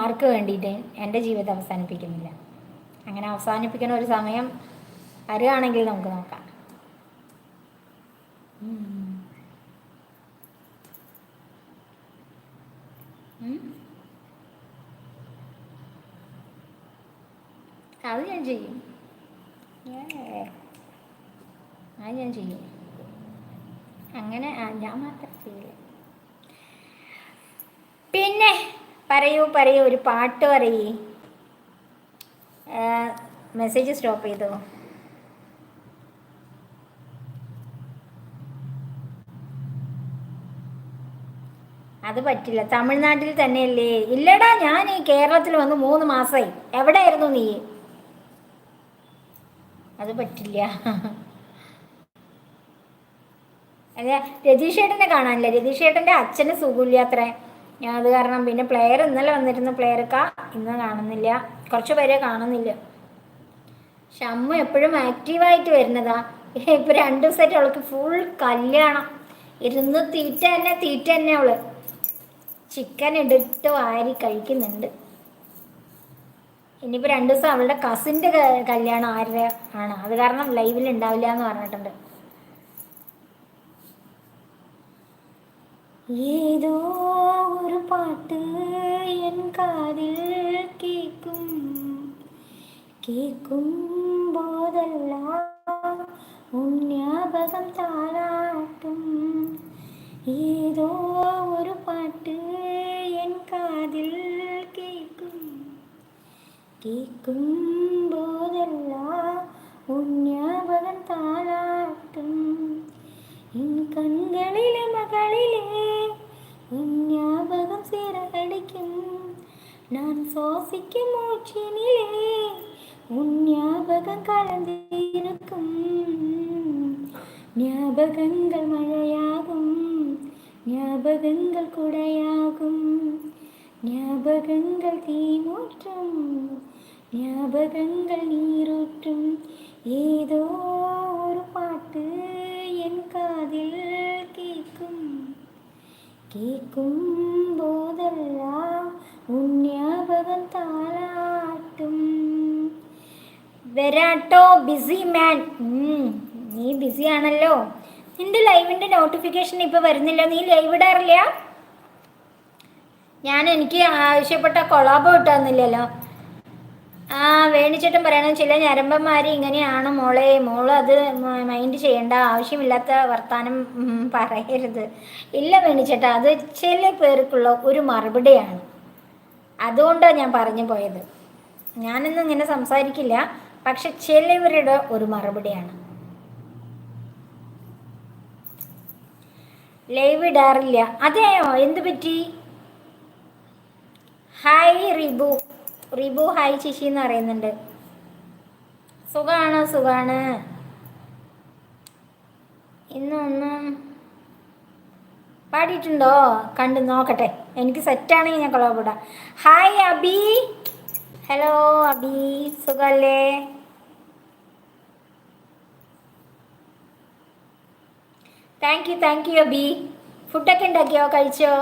ആർക്ക് വേണ്ടിയിട്ട് എന്റെ ജീവിതം അവസാനിപ്പിക്കുന്നില്ല? അങ്ങനെ അവസാനിപ്പിക്കുന്ന ഒരു സമയം വരികയാണെങ്കിൽ നമുക്ക് നോക്കാം. അത് ഞാൻ ചെയ്യും. അത് ഞാൻ ചെയ്യും. അങ്ങനെ ഞാൻ മാത്രം ചെയ്യില്ല പിന്നെ പറയൂ പറയൂ ഒരു പാട്ട് പറയേ. മെസ്സേജ് സ്റ്റോപ്പ് ചെയ്തോ? അത് പറ്റില്ല. തമിഴ്നാട്ടിൽ തന്നെയല്ലേ? ഇല്ലടാ ഞാൻ ഈ കേരളത്തിൽ വന്ന് മൂന്ന് മാസമായി എവിടെയായിരുന്നു നീ? അത് പറ്റില്ല. അല്ല രതീഷേട്ടനെ കാണാനില്ല. രതീഷേട്ടന്റെ അച്ഛന് സുഖമില്ലാത്രേ ഞാൻ അത് കാരണം പിന്നെ പ്ലെയർ ഇന്നലെ വന്നിരുന്ന പ്ലെയറൊക്കെ ഇന്ന് കാണുന്നില്ല. കുറച്ച് പേരെ കാണുന്നില്ല. ഷമ്മ എപ്പോഴും ആക്റ്റീവായിട്ട് വരുന്നതാ. ഇപ്പൊ രണ്ടു ദിവസമായിട്ട് അവൾക്ക് ഫുൾ കല്യാണം. ഇരുന്ന് തീറ്റ തന്നെ തീറ്റ തന്നെ അവൾ. ചിക്കൻ എടുത്ത് വാരി കഴിക്കുന്നുണ്ട്. ഇനിയിപ്പോൾ രണ്ടു ദിവസം അവളുടെ കസിന്റെ കല്യാണം ആരുടെ ആണ്? അത് കാരണം ലൈവിൽ ഉണ്ടാവില്ല എന്ന് പറഞ്ഞിട്ടുണ്ട്. ഏതോ ஒரு பாட்டு என் காதில் கேட்கும் கேட்கும் போதெல்லாம் உன் ஞாபகம் தாளாட்டும் ஏதோ ஒரு பாட்டு என் காதில் கேட்கும் கேட்கும் போதெல்லாம் உன் ஞாபகம் தாளாட்டும் என் கண்களிலே மகளிலே கிடைக்கும் நான் சுவாசிக்கும் மூச்சினிலே உன் ஞாபகம் கலந்திருக்கும். ஞாபகங்கள் மழையாகும் ஞாபகங்கள் குடையாகும். ஞாபகங்கள் தீமூற்றும் ஞாபகங்கள் நீரூற்றும். ஏதோ ஒரு பாட்டு என் காதில் கேட்கும் கேட்கும் ஞாபകം താലാട്ടും. വരാട്ടോ ബിസി മാൻ നീ ബിസി ആണല്ലോ. നിന്റെ ലൈവിന്റെ നോട്ടിഫിക്കേഷൻ ഇപ്പൊ വരുന്നില്ല. നീ ലൈവ് ഇടാറില്ല? ഞാൻ എനിക്ക് ആവശ്യപ്പെട്ട കൊളാബ് കിട്ടാന്നില്ലല്ലോ ആ വേണിച്ചേട്ടൻ പറയണം ചില ഞരമ്പന്മാർ ഇങ്ങനെയാണ് മോളെ. മോൾ അത് മൈൻഡ് ചെയ്യേണ്ട. ആവശ്യമില്ലാത്ത വർത്താനം പറയരുത്. ഇല്ല വേണിച്ചേട്ടാ. അത് ചില പേർക്കുള്ള ഒരു മറുപടിയാണ്. അതുകൊണ്ടാണ് ഞാൻ പറഞ്ഞു പോയത്. ഞാനൊന്നും ഇങ്ങനെ സംസാരിക്കില്ല പക്ഷെ ചിലവരുടെ ഒരു മറുപടിയാണ്. ലൈവ് ഇടാറില്ല. അതെയോ? എന്ത് പറ്റി? ഹായ് റിബു. റിബു ഹായ് ശിശി എന്ന് പറയുന്നുണ്ട്. സുഖാണ്? സുഖാണ്. ഇന്നൊന്നും പാടിയിട്ടുണ്ടോ? കണ്ട് നോക്കട്ടെ. എനിക്ക് സെറ്റാണെങ്കിൽ ഞാൻ കൊള്ളപ്പെടാം ഹായ് അബി. ഹലോ അബി. സുഖല്ലേ? Thank you thank you Abi. ഫുഡൊക്കെ ഉണ്ടാക്കിയോ? കഴിച്ചോ?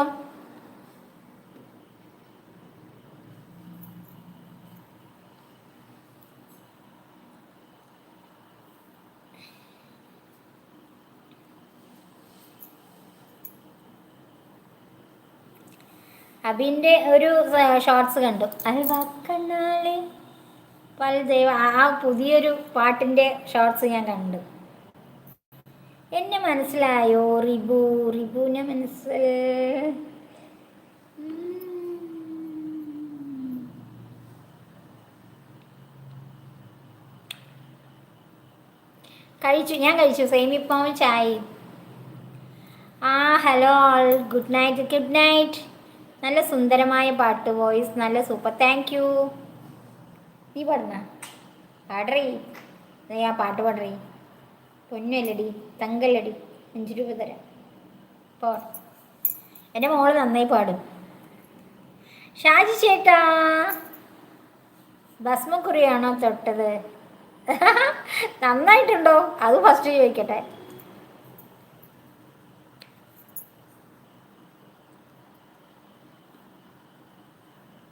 അബിന്റെ ഒരു ഷോർട്സ് കണ്ടു. അൽവാക്കണ്ണാളെ. പല ദൈവ ആ പുതിയൊരു പാട്ടിന്റെ ഷോർട്സ് ഞാൻ കണ്ടു. എന്നെ മനസ്സിലായോ? റിബു റിബുവിനെ മനസ്സിൽ. കഴിച്ചു ഞാൻ കഴിച്ചു. സേമിപ്പാവും ചായ. ആ hello good night good night നല്ല സുന്ദരമായ പാട്ട് വോയിസ് നല്ല സൂപ്പർ. താങ്ക് യു നീ പാടുന്ന? പാടറേ. നീ ആ പാട്ട് പാടറേ. പൊന്നല്ലടി തങ്കല്ലടി. അഞ്ച് രൂപ തരാം. പോ. എന്റെ മോൾ നന്നായി പാടും. ഷാജി ചേട്ടാ ഭസ്മക്കുറിയാണോ തൊട്ടത്? നന്നായിട്ടുണ്ടോ? അത് ഫസ്റ്റ് ചോദിക്കട്ടെ.